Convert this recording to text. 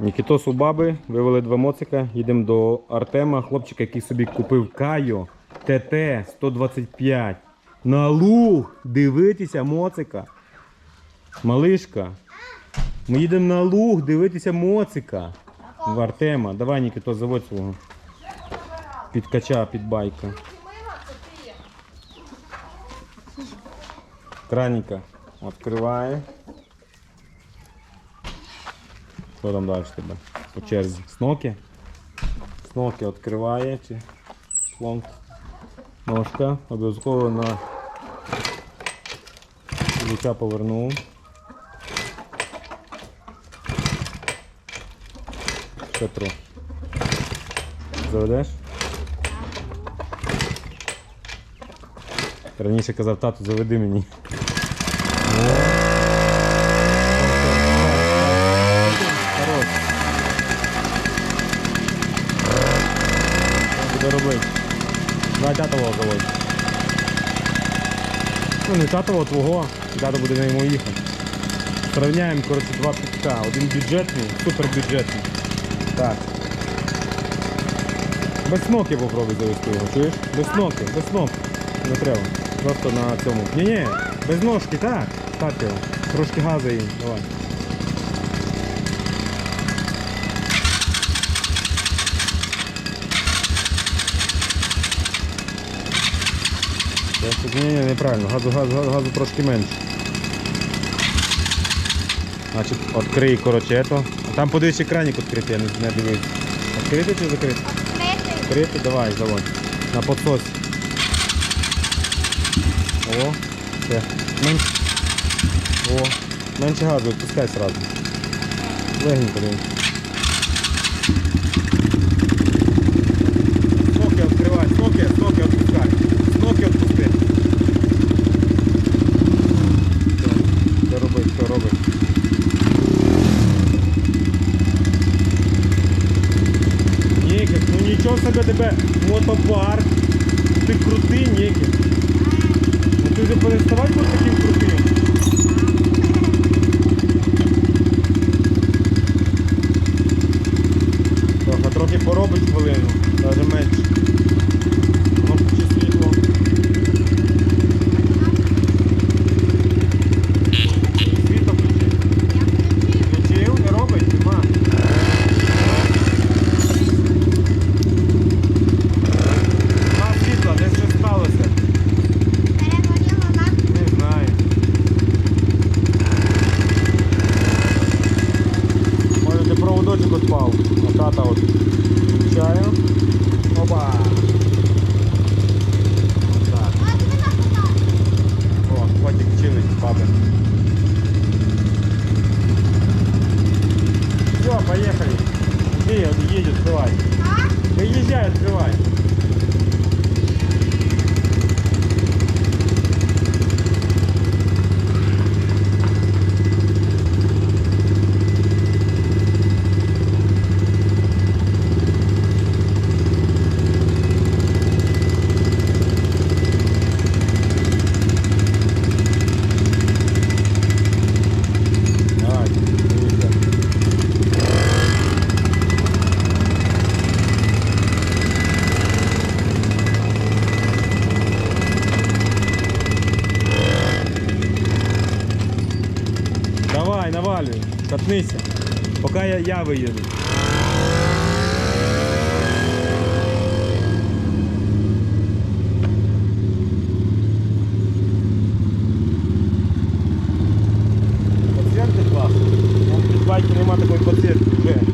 Нікітос у баби, вивели два моцика, їдемо до Артема, хлопчика, який собі купив Кайо ТТ 125. На луг дивитися моцика. Малишка. Ми їдемо на луг дивитися моцика. В Артема. Давай, Нікітос, заводь свого. Підкача, під байка. Краніка відкриває. Що там далі тебе? По черзі. Сноки? Сноки відкриває чи шлонг. Ножка. Обов'язково на ключа повернув. Петро. Заведеш? Раніше казав, тату, заведи мені. Ну не татового, твого. дата буде на йому їхати. Сравняємо, коротше, два підка. Один бюджетний, супербюджетний. Так. Без сноки попробуй завести його, чуєш? Без сноки, без сноки. Не треба. Просто на цьому. Ні-ні, без ножки, так. Так його. Трошки газу їм. Давай. Ні, ні, неправильно. Газу, газу, газу, газу трошки менше. Значить, відкрий, коротше, ето. А там подивись екранік відкритий, я не, не дивився. Відкритий чи закритий? Відкрити. Відкритий, давай, заводь. На подсос. О, все. Менше. О, менше газу, відпускай сразу. Легенько дивись. Сноки відкривай, сноки, сноки відпускай. Сноки відпусти. Все, Що робить, що робить? Нікіт, ну нічого себе тебе мотопарк. Ти крутий, ніки. А ти вже переставай бути таким крутим. Так, а трохи поробить хвилину, навіть менше. Где едет, открывай. А? Выезжай, открывай. Навалюй, катнися. Поки я, я виїду. Пацієнти класно. Вон Під байки нема такої вже.